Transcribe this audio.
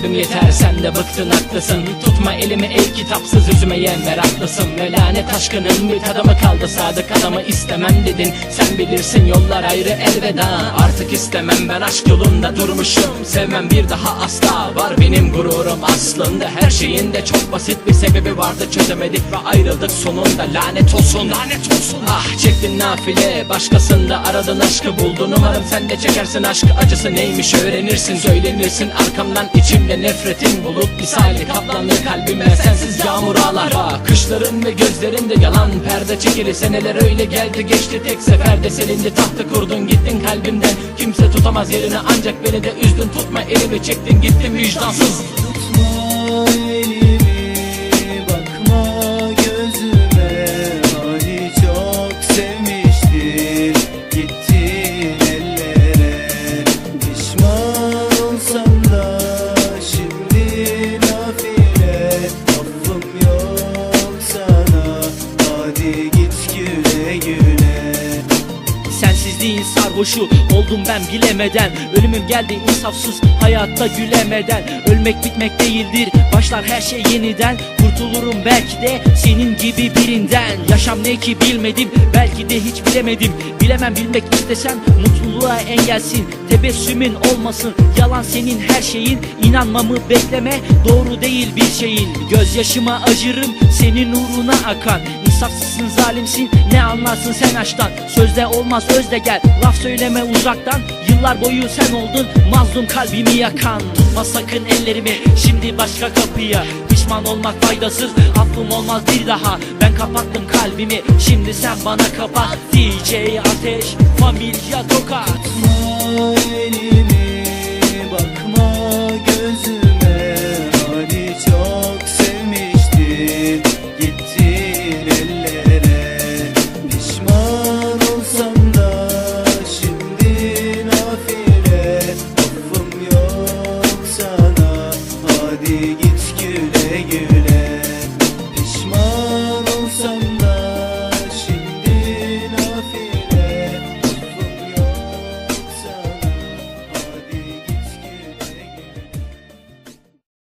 kalbim yeter sen de bıktın haklısın. Tutma elimi el kitapsız üzmeye meraklısın Ve lanet aşkının bir tadı kaldı sadık adamı istemem dedin. Sen bilirsin yollar ayrı elveda. Artık istemem ben aşk yolunda durmuşum. Sevmem bir daha asla var benim gururum. Aslında her şeyin de çok basit bir sebebi vardı. Çözemedik ve ayrıldık sonunda. Lanet olsun Lanet olsun. Ah çektin nafile başkasında aradın aşkı buldun. Umarım sen de çekersin aşk acısı. Neymiş öğrenirsin Söylenirsin. Arkamdan içimde nefretin bulut misali kaplanır kalbime. Sensiz yağmur ağlar kışların ve gözlerinde yalan perde çekili seneler öyle geldi geçti. Tek seferde Selindi. Tahtı kurdun gittin kalbimden. Kimse tutamaz yerini. Ancak beni de üzdün. Tutma elimi çektin gittin vicdansız Sensizliğin sarhoşu oldum ben bilemeden. Ölümüm geldi insafsız hayatta gülemeden. Ölmek bitmek değildir başlar her şey yeniden. Kurtulurum belki de senin gibi birinden. Yaşam ne ki bilmedim belki de hiç bilemedim. Bilemem bilmek istesem mutluluğa engelsin. Tebessümün olmasın yalan senin her şeyin. İnanmamı bekleme doğru değil bir şeyin. Gözyaşıma acırım senin uğruna akan İnsafsızsın zalimsin. Ne anlarsın sen aşktan Sözde olmaz özde gel. Laf söyleme uzaktan. Yıllar boyu sen oldun mazlum kalbimi yakan. Tutma sakın ellerimi şimdi başka kapıya. Pişman olmak faydasız affım olmaz bir daha. Ben kapattım kalbimi şimdi sen bana kapat. DJ Ateş Familya Tokat. Tutma elimi Hadi git güle güle.